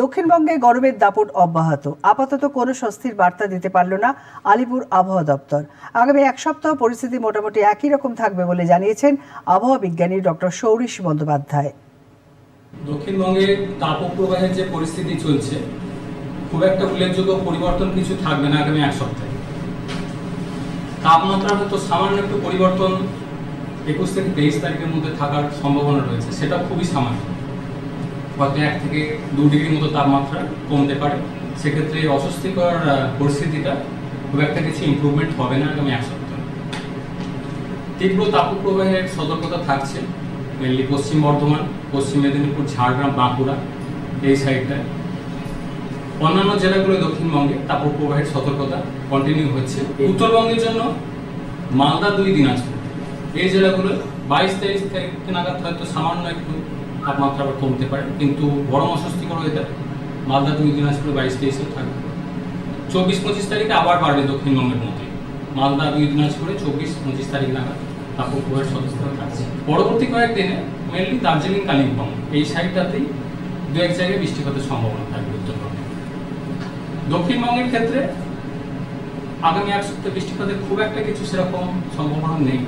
দক্ষিণবঙ্গে গরমের দাপট অব্যাহত। আপাতত কোনো স্বস্তির বার্তা দিতে পারল না আলিপুর আবহাওয়া দপ্তর। আগামী এক সপ্তাহ পরিস্থিতি মোটামুটি একই রকম থাকবে বলে জানিয়েছেন আবহাওয়া বিজ্ঞানী ডক্টর সৌরিশ বন্দ্যোপাধ্যায়। দক্ষিণবঙ্গে তাপপ্রবাহের যে পরিস্থিতি চলছে, খুব একটা উল্লেখযোগ্য পরিবর্তন কিছু থাকবে না আগামী এক সপ্তাহে। তাপমাত্রা হয়তো সামান্য একটু পরিবর্তন একুশ থেকে তেইশ তারিখের মধ্যে থাকার সম্ভাবনা রয়েছে, সেটা খুবই সামান্য। হয়তো এক থেকে দু ডিগ্রির মতো তাপমাত্রা কমতে পারে, সেক্ষেত্রে এই অস্বস্তিকর পরিস্থিতিটা খুব একটা কিছু ইমপ্রুভমেন্ট হবে না আগামী এক সপ্তাহে। তীব্র তাপপ্রবাহের সতর্কতা থাকছে মেনলি পশ্চিম বর্ধমান, পশ্চিম মেদিনীপুর, ঝাড়গ্রাম, বাঁকুড়া, এই সাইডটায় অন্যান্য জেলাগুলো দক্ষিণবঙ্গে তাপপ্রবাহের সতর্কতা কন্টিনিউ হচ্ছে। উত্তরবঙ্গের জন্য মালদা দুই দিনাজপুর এই জেলাগুলো বাইশ তেইশ তারিখ নাগাদ হয়তো সামান্য একটু তাপমাত্রা আবার কমতে পারে, কিন্তু গরম অস্বস্তিকর ওয়েদার মালদা দুই দিনাজপুরে বাইশ তেইশে থাকবে। চব্বিশ পঁচিশ তারিখে আবার বাড়বে দক্ষিণবঙ্গের মধ্যে। মালদা দুই দিনাজপুরে চব্বিশ পঁচিশ তারিখ নাগাদ তাপপ্রবাহের সতর্কতা থাকছে পরবর্তী কয়েকদিনে মেনলি দার্জিলিং, কালিম্পং, এই সাইডটাতেই দু এক জায়গায় বৃষ্টিপাতের সম্ভাবনা থাকবে উত্তরবঙ্গে। দক্ষিণবঙ্গের ক্ষেত্রে আগামী এক সপ্তাহে বৃষ্টিপাতের খুব একটা কিছু সেরকম সম্ভাবনা নেই।